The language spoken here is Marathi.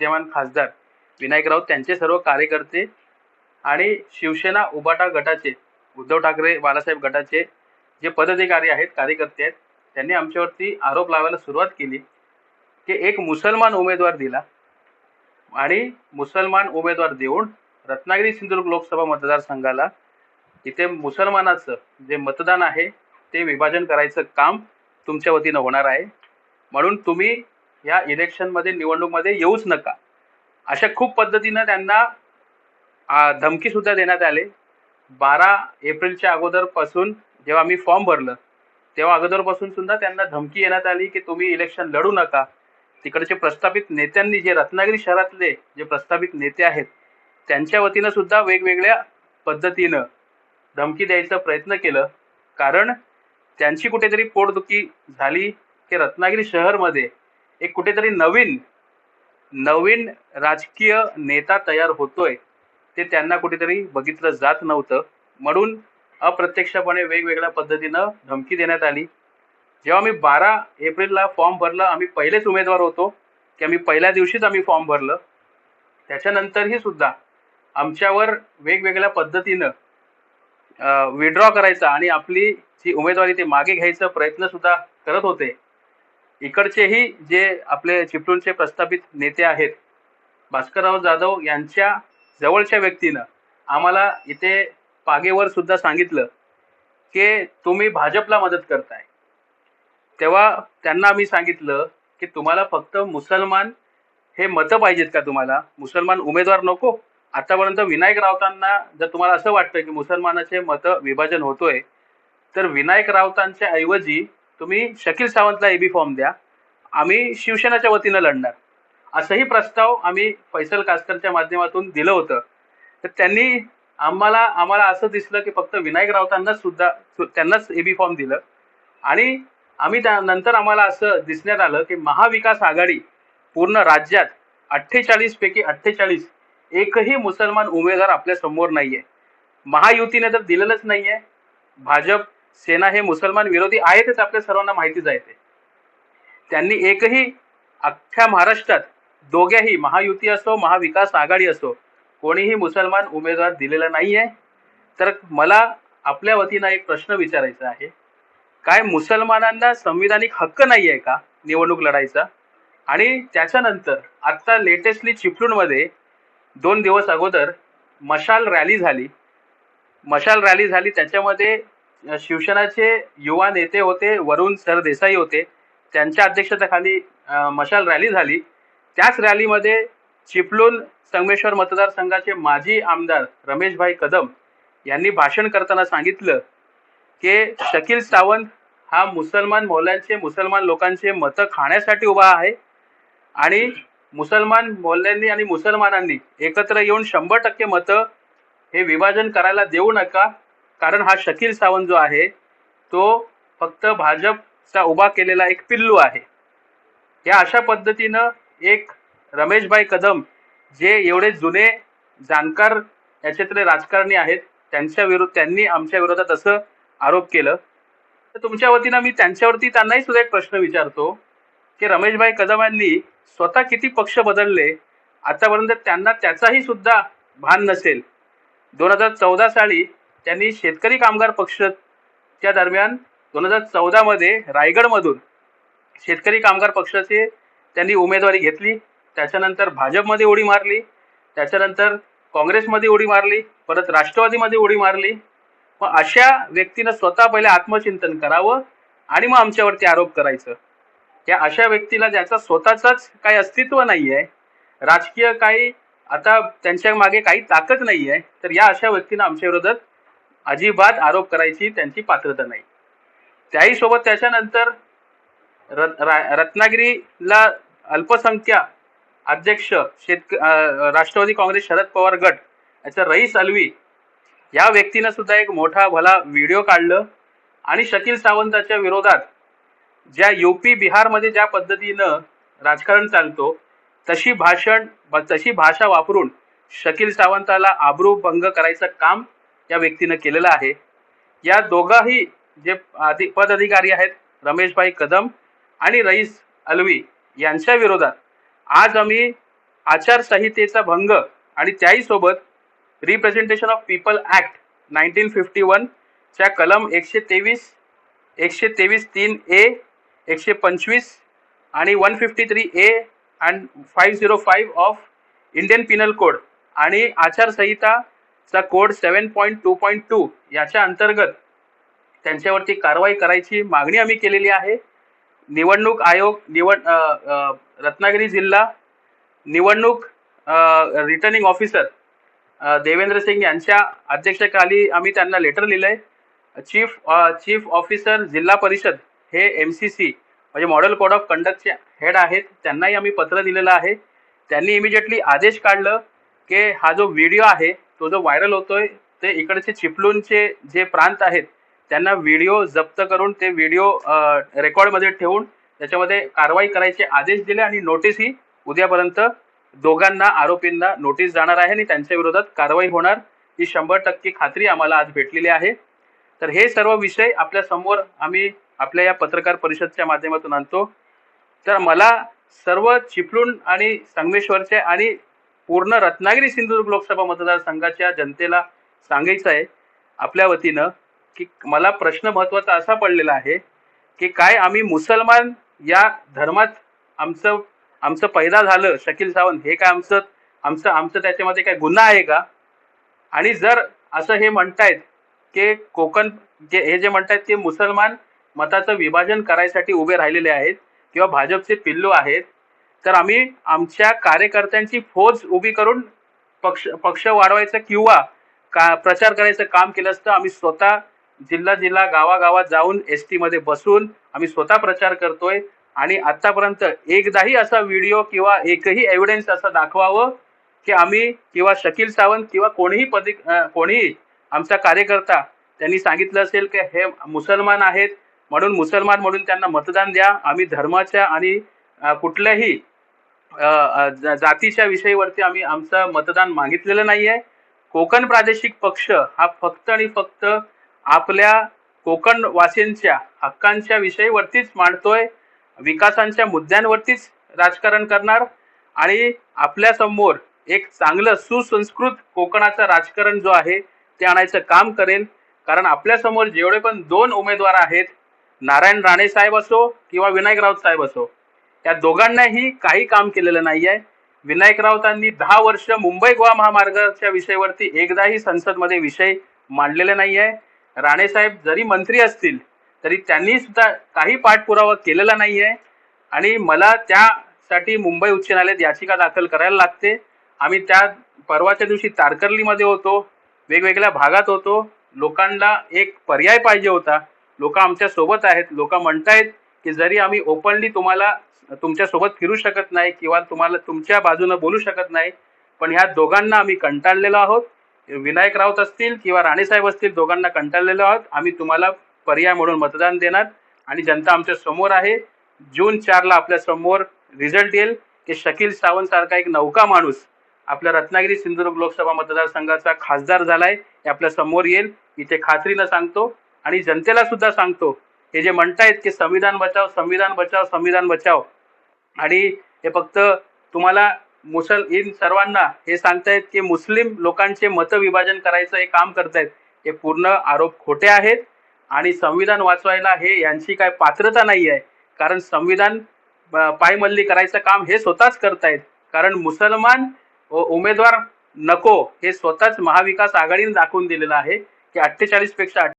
विद्यमान खासदार विनायक राऊत त्यांचे सर्व कार्यकर्ते आणि शिवसेना उबाटा गटाचे उद्धव ठाकरे बाळासाहेब गटाचे जे पदाधिकारी आहेत कार्यकर्ते आहेत त्यांनी आमच्यावरती आरोप लावायला सुरुवात केली की एक मुसलमान उमेदवार दिला आणि मुसलमान उमेदवार देऊन रत्नागिरी सिंधुदुर्ग लोकसभा मतदारसंघाला इथे मुसलमानाचं जे मतदान आहे ते विभाजन करायचं काम तुमच्या वतीनं होणार आहे. म्हणून तुम्ही या इलेक्शनमध्ये निवडणूकमध्ये येऊच नका. अशा खूप पद्धतीनं त्यांना धमकीसुद्धा देण्यात आले. बारा एप्रिलच्या अगोदरपासून जेव्हा मी फॉर्म भरलं तेव्हा अगोदरपासून सुद्धा त्यांना धमकी येण्यात आली की तुम्ही इलेक्शन लढू नका. तिकडचे प्रस्थापित नेत्यांनी जे रत्नागिरी शहरातले जे प्रस्थापित नेते आहेत त्यांच्या वतीनं सुद्धा वेगवेगळ्या पद्धतीनं धमकी द्यायचा प्रयत्न केलं. कारण त्यांची कुठेतरी पोटदुखी झाली की रत्नागिरी शहरमध्ये एक कुठेतरी नवीन नवीन राजकीय नेता तयार होतोय ते त्यांना कुठेतरी बघितलं जात नव्हतं. म्हणून अप्रत्यक्षपणे वेगवेगळ्या पद्धतीनं धमकी देण्यात आली. जेव्हा मी बारा एप्रिलला फॉर्म भरला आम्ही पहिलेच उमेदवार होतो की आम्ही पहिल्या दिवशीच आम्ही फॉर्म भरलं. त्याच्यानंतरही सुद्धा आमच्यावर वेगवेगळ्या पद्धतीनं विड्रॉ करायचा आणि आपली जी उमेदवारी ते मागे घ्यायचा प्रयत्न सुद्धा करत होते. इकडचेही जे आपले चिपळूणचे प्रस्थापित नेते आहेत भास्करराव जाधव यांच्या जवळच्या व्यक्तीनं आम्हाला इथे पागेवर सुद्धा सांगितलं की तुम्ही भाजपला मदत करताय. तेव्हा त्यांना आम्ही सांगितलं की तुम्हाला फक्त मुसलमान हे मतं पाहिजेत का तुम्हाला? मुसलमान उमेदवार नको? आतापर्यंत विनायक राऊतांना जर तुम्हाला असं वाटतं की मुसलमानाचे मतं विभाजन होतोय तर विनायक राऊतांच्या ऐवजी तुम्ही शकील सावंतला एबी फॉर्म द्या. आम्ही शिवसेनाच्या वतीनं लढणार. असंही प्रस्ताव आम्ही फैसल कास्करच्या माध्यमातून दिलं होतं. तर त्यांनी आम्हाला आम्हाला असं दिसलं की फक्त विनायक राऊतांनाच सुद्धा त्यांनाच त्यांनाच एबी फॉर्म दिलं. आणि आम्ही त्या नंतर आम्हाला असं दिसण्यात आलं की महाविकास आघाडी पूर्ण राज्यात अठ्ठेचाळीस पैकी अठ्ठेचाळीस एकही मुसलमान उमेदवार आपल्यासमोर आहे महायुतीने तर दिलेलंच नाही आहे भाजप सेना हे मुसलमान विरोधी आहेतच आपल्या सर्वांना माहितीच आहे ते त्यांनी एकही अख्ख्या महाराष्ट्रात दोघ्याही महायुती असो महाविकास आघाडी असो कोणीही मुसलमान उमेदवार दिलेला नाहीये. तर मला आपल्या वतीनं एक प्रश्न विचारायचा आहे. काय मुसलमानांना संविधानिक हक्क नाही आहे का निवडणूक लढायचा? आणि त्याच्यानंतर आत्ता लेटेस्टली चिपळूणमध्ये दोन दिवस अगोदर मशाल रॅली झाली. मशाल रॅली झाली त्याच्यामध्ये शिवसेनाचे युवा नेते होते वरुण सरदेसाई होते. त्यांच्या अध्यक्षतेखाली मशाल रॅली झाली. त्याच रॅलीमध्ये चिपलून संगमेश्वर मतदारसंघाचे माजी आमदार रमेशभाई कदम यांनी भाषण करताना सांगितलं की शकील सावंत हा मुसलमान मौल्यांचे मुसलमान लोकांचे मतं खाण्यासाठी उभा आहे आणि मुसलमान मौल्यांनी आणि मुसलमानांनी एकत्र येऊन शंभर टक्के मतं हे विभाजन करायला देऊ नका. कारण हा शकील सावंत जो आहे तो फक्त भाजपचा उभा केलेला एक पिल्लू आहे. या अशा पद्धतीनं एक रमेशभाई कदम जे एवढे जुने जाणकार याच्यातले राजकारणी आहेत त्यांच्या विरोध त्यांनी आमच्या विरोधात असं आरोप केलं. तर तुमच्या वतीनं मी त्यांच्यावरती त्यांनाही सुद्धा एक प्रश्न विचारतो की रमेशभाई कदम यांनी स्वतः किती पक्ष बदलले? आतापर्यंत त्यांना त्याचाही सुद्धा भान नसेल. दोन हजार चौदा साली त्यांनी शेतकरी कामगार पक्षच्या दरम्यान दोन हजार चौदामध्ये रायगडमधून शेतकरी कामगार पक्षाचे त्यांनी उमेदवारी घेतली. त्याच्यानंतर भाजपमध्ये उडी मारली. त्याच्यानंतर काँग्रेसमध्ये उडी मारली. परत राष्ट्रवादीमध्ये उडी मारली. मग अशा व्यक्तीनं स्वतः पहिले आत्मचिंतन करावं आणि मग आमच्यावरती आरोप करायचं. त्या अशा व्यक्तीला ज्याचा स्वतःचाच काही अस्तित्व नाही आहे राजकीय काही आता त्यांच्या मागे काही ताकद नाही आहे तर या अशा व्यक्तीनं आमच्या विरोधात अजिबात आरोप करायची त्यांची पात्रता नाही. त्याही सोबत त्याच्यानंतर रत- रत्नागिरीला अल्पसंख्या अध्यक्ष शेतक राष्ट्रवादी काँग्रेस शरद पवार गट याचा रईस अल्वी या व्यक्तीनं सुद्धा एक मोठा भला व्हिडिओ काढलं आणि शकील सावंताच्या विरोधात ज्या युपी बिहारमध्ये ज्या पद्धतीनं राजकारण चालतो तशी भाषण तशी भाषा वापरून शकील सावंताला आबरू भंग करायचं काम या व्यक्तीनं केलेलं आहे. या दोघाही जे आधी पदाधिकारी आहेत रमेशभाई कदम आणि रईस अलवी यांच्या विरोधात आज आम्ही आचारसंहितेचा भंग आणि त्याही सोबत representation of people act nineteen fifty वनच्या कलम एकशे तेवीस एकशे तेवीस तीन ए एकशे पंचवीस आणि one fifty three A and five zero five of Indian penal code आणि आचारसंहिता चा code seven point two point two याच्या अंतर्गत त्यांच्यावरती कारवाई करायची मागणी आम्ही केलेली आहे. निवडणूक आयोग निवड रत्नागिरी जिल्हा निवडणूक रिटर्निंग ऑफिसर देवेंद्र सिंग यांच्या अध्यक्षतेखाली आम्ही त्यांना लेटर लिहिलंय. चीफ चीफ ऑफिसर जिल्हा परिषद हे एम सी सी म्हणजे मॉडेल कोड ऑफ कंडक्टचे हेड आहेत. त्यांनाही आम्ही पत्र दिलेलं आहे. त्यांनी इमिजिएटली आदेश काढलं की हा जो व्हिडिओ आहे तो जो व्हायरल होतोय ते इकडचे चिपलूनचे जे प्रांत आहेत त्यांना व्हिडिओ जप्त करून ते व्हिडिओ रेकॉर्डमध्ये ठेवून त्याच्यामध्ये कारवाई करायचे आदेश दिले आणि नोटीस ही उद्यापर्यंत दोघांना आरोपींना नोटीस जाणार आहे आणि त्यांच्या विरोधात कारवाई होणार. ही शंभर टक्के खात्री आम्हाला आज भेटलेली आहे. तर हे सर्व विषय आपल्यासमोर आम्ही आपल्या या पत्रकार परिषदच्या माध्यमातून आणतो. तर मला सर्व चिपळूण आणि संगमेश्वरचे आणि पूर्ण रत्नागिरी सिंधुदुर्ग लोकसभा मतदारसंघाच्या जनतेला सांगायचं आहे आपल्या वतीनं की मला प्रश्न महत्त्वाचा असा पडलेला आहे की काय आम्ही मुसलमान या धर्मात आमचं आमचं पैदा झालं शकील सावंत हे काय आमचं आमचं आमचं त्याच्यामध्ये काय गुन्हा आहे का? आणि जर असं हे म्हणतायत की कोकण जे हे जे म्हणतायत ते मुसलमान मताचं विभाजन करायसाठी उभे राहिलेले आहेत किंवा भाजपचे पिल्लू आहेत तर आम्ही आमच्या कार्यकर्त्यांची फौज उभी करून पक्ष पक्ष वाढवायचं किंवा का प्रचार करायचं काम केलं असतं आम्ही स्वतः जिल्हा जिल्हा गावागावात जाऊन एस टीमध्ये बसून आम्ही स्वतः प्रचार करतोय. आणि आतापर्यंत एकदाही असा व्हिडिओ किंवा एकही एव्हिडन्स असं दाखवावं की आम्ही किंवा शकील सावंत किंवा कोणीही पदी कोणीही आमचा कार्यकर्ता त्यांनी सांगितलं असेल की हे मुसलमान आहेत म्हणून मुसलमान म्हणून त्यांना मतदान द्या. आम्ही धर्माच्या आणि कुठल्याही जातीच्या विषयीवरती आम्ही आमचं मतदान मागितलेलं नाही आहे कोकण प्रादेशिक पक्ष हा फक्त आणि फक्त आपल्या कोकण वासींच्या हक्कांच्या विषयीवरतीच मांडतोय. विकासांच्या मुद्द्यांवरतीच राजकारण करणार आणि आपल्यासमोर एक चांगलं सुसंस्कृत कोकणाचं राजकारण जो आहे ते आणायचं काम करेल. कारण आपल्यासमोर जेवढे पण दोन उमेदवार आहेत नारायण राणे साहेब असो किंवा विनायक राऊत साहेब असो या दोघांनाही काही काम केलेलं नाही आहे विनायक राऊतांनी दहा वर्ष मुंबई गोवा महामार्गाच्या विषयावरती एकदाही संसदमध्ये विषय मांडलेले नाही आहे राणेसाहेब जरी मंत्री असतील तरी त्यांनी सुद्धा काही पाठपुरावा केलेला नाही आहे आणि मला त्यासाठी मुंबई उच्च न्यायालयात याचिका दाखल करायला लागते. आम्ही त्या परवाच्या दिवशी तारकर्लीमध्ये होतो वेगवेगळ्या भागात होतो. लोकांना एक पर्याय पाहिजे होता. लोक आमच्यासोबत आहेत लोक म्हणतायत की जरी आम्ही ओपनली तुम्हाला तुमच्यासोबत फिरू शकत नाही किंवा तुम्हाला तुमच्या बाजूनं बोलू शकत नाही पण ह्या दोघांना आम्ही कंटाळलेलो आहोत. विनायक राऊत असतील किंवा राणेसाहेब असतील दोघांना कंटाळलेलो आहोत. आम्ही तुम्हाला पर्याय म्हणून मतदान देणार आणि जनता आमच्यासमोर आहे. जून चारला आपल्यासमोर रिझल्ट येईल की शकील सावंत सारखा एक नौका माणूस आपल्या रत्नागिरी सिंधुदुर्ग लोकसभा मतदारसंघाचा खासदार झालाय हे आपल्यासमोर येईल. इथे खात्रीनं सांगतो आणि जनतेला सुद्धा सांगतो हे जे म्हणतायत की संविधान बचाव संविधान बचाव संविधान बचाव. आणि हे फक्त तुम्हाला मुसल इन सर्वांना हे सांगतायत की मुस्लिम लोकांचे मतविभाजन करायचं हे काम करतायत. हे पूर्ण आरोप खोटे आहेत आणि संविधान वाचवायला हे यांची काय पात्रता नाही आहे कारण संविधान पायमल्ली करायचं काम हे स्वतःच करतायत. कारण मुसलमान उमेदवार नको हे स्वतःच महाविकास आघाडीने दाखवून दिलेलं आहे की अठ्ठेचाळीसपेक्षा